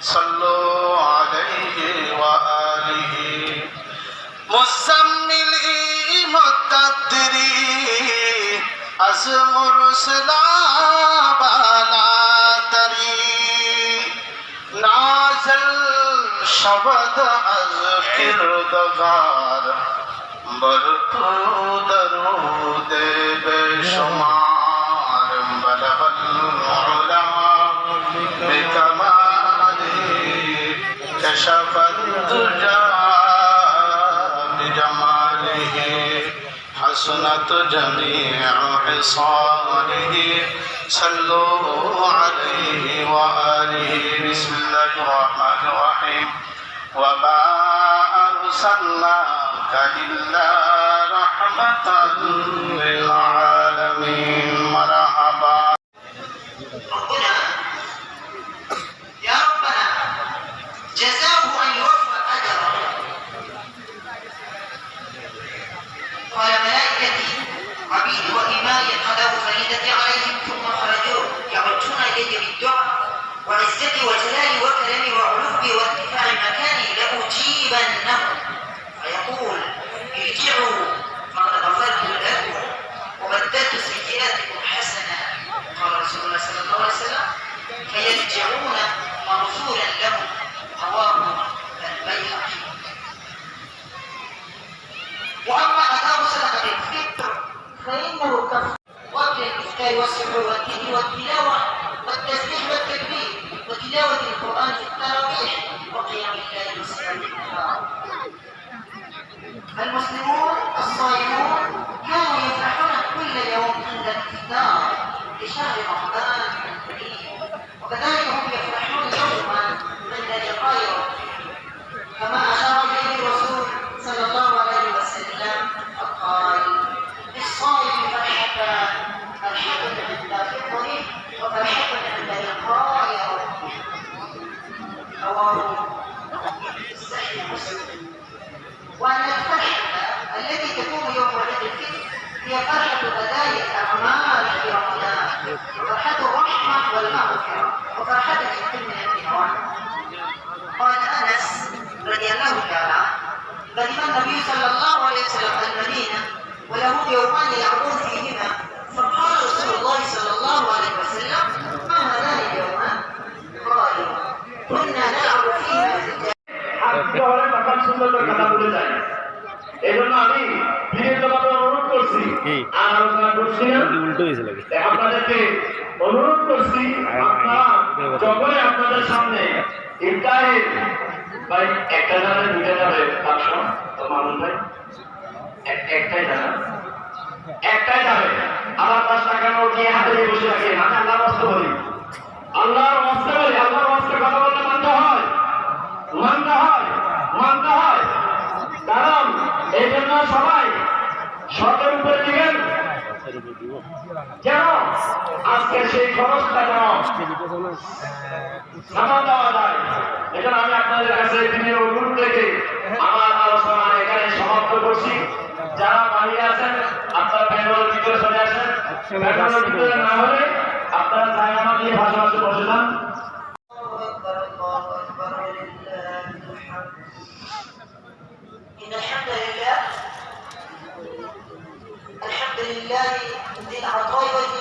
صلوا عليه وآله مزمل مقدري أزمر سلابانا تري نازل شبد از کردگار برتو كشف الدجى بجماله حسنت جميع خصاله صلوا عليه وآله بسم الله الرحمن الرحيم. وما أرسلناك إلا رحمة عبيدي وإمائي الافطار والسحور والذكر والتلاوة والتسبيح والتكبير وتلاوة القرآن في التراويح وقيام الليل النهار المسلمون الصائمون كانوا يفرحون كل يوم عند الافطار لشهر رمضان. هي فرحة أداء الأعمال في رمضان وفرحة الرحمة والمغفرة وفرحة الحكم من النعم قال أنس رضي الله تعالى عنه قدم النبي صلى الله عليه وسلم المدينة وله يومان يلعبون فيهما فقال رسول الله صلى الله عليه وسلم ما هذان اليومان؟ قالوا كنا نلعب فيهما في আজকে হলে তখন সুন্দর করে কথা বলে যায় এই জন্য আমি বিনীতভাবে অনুরোধ করছি আর আলোচনা করছি না। উল্টো হয়েছে লাগে। আপনাদেরকে অনুরোধ করছি আপনারা যখনই আপনাদের সামনে ইফতারের ভাই একটা যাবে দুইটা যাবে পাঁচশো তো মানুষ ভাই একটাই একটাই যাবে পাঁচ টাকা নোট নিয়ে হাতে নিয়ে বসে রাখি আমি আল্লাহর অস্ত্র বলি। আল্লাহর অস্ত্র বলি। যেন আজকে সেই খরচটা যেন নামা দেওয়া যায় এজন্য আমি আপনাদের কাছে দিনের অনুরোধ থেকে আমার আলোচনা এখানে সমাপ্ত করছি যারা বাড়ি আছেন আপনারা ব্যাঙ্গলের ভিতরে চলে আসেন ব্যাঙ্গলের ভিতরে না। হলে আপনারা জায়গা দিয়ে ভাষা বসে যান لله ذي العطايا